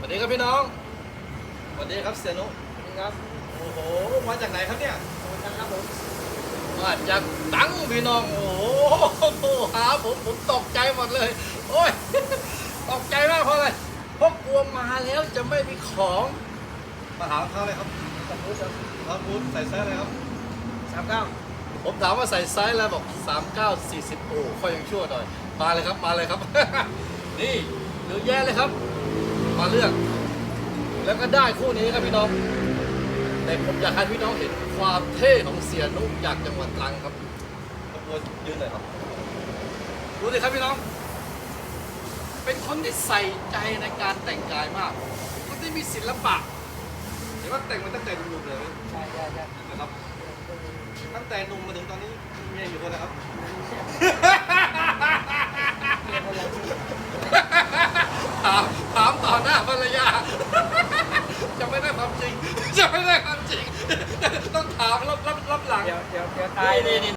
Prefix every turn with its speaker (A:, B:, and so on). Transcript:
A: สวัสดีครับพี่น้องสวัสดีครับเสียนุ
B: ครับ
A: โอ้โห มาจากไหนครับเนี่ย
B: ครับผม
A: มาจากตังพี่น้อง โอ้โหหาผมผมตกใจหมดเลย โอ้ย ตกใจมากเพราะอะไร เพราะกลัวมาแล้วจะไม่มีของ มาถามเขาเลยครับ
B: สามครับ
A: ครับคุณใส่ไซส์อะไรครับ
B: สามเก้า
A: ผมถามว่าใส่ไซส์อะไรบอก 39 40 โอ้ค่อยยังชั่วหน่อย มาเลยครับ มาเลยครับ นี่เยอะแยะเลยครับมา เลือก แล้วก็ได้คู่นี้ครับพี่น้อง แต่ผมอยากให้พี่น้องเห็นความเท่ของเสียนุกจากจังหวัดตรังครับขบวนยืนเลยครับ ดูสิครับพี่น้อง เป็นคนที่ใส่ใจในการแต่งกายมาก คนที่มีศิลปะ เห็นว่าแต่งมาตั้งแต่หนุ่มๆเลย
B: ใช่ใช่ใช่
A: นะครับ ตั้งแต่หนุ่มมาถึงตอนนี้มีเมียอยู่คนนะครับ
B: เอ
A: หน้าภรรยา จะไม่ได้ความจริง จะไม่ได้ความจริง ต้องถามรับรับรับหลัง
B: เดี๋ยวเดี๋ยวเดี๋ยวตาย
A: นี่นี่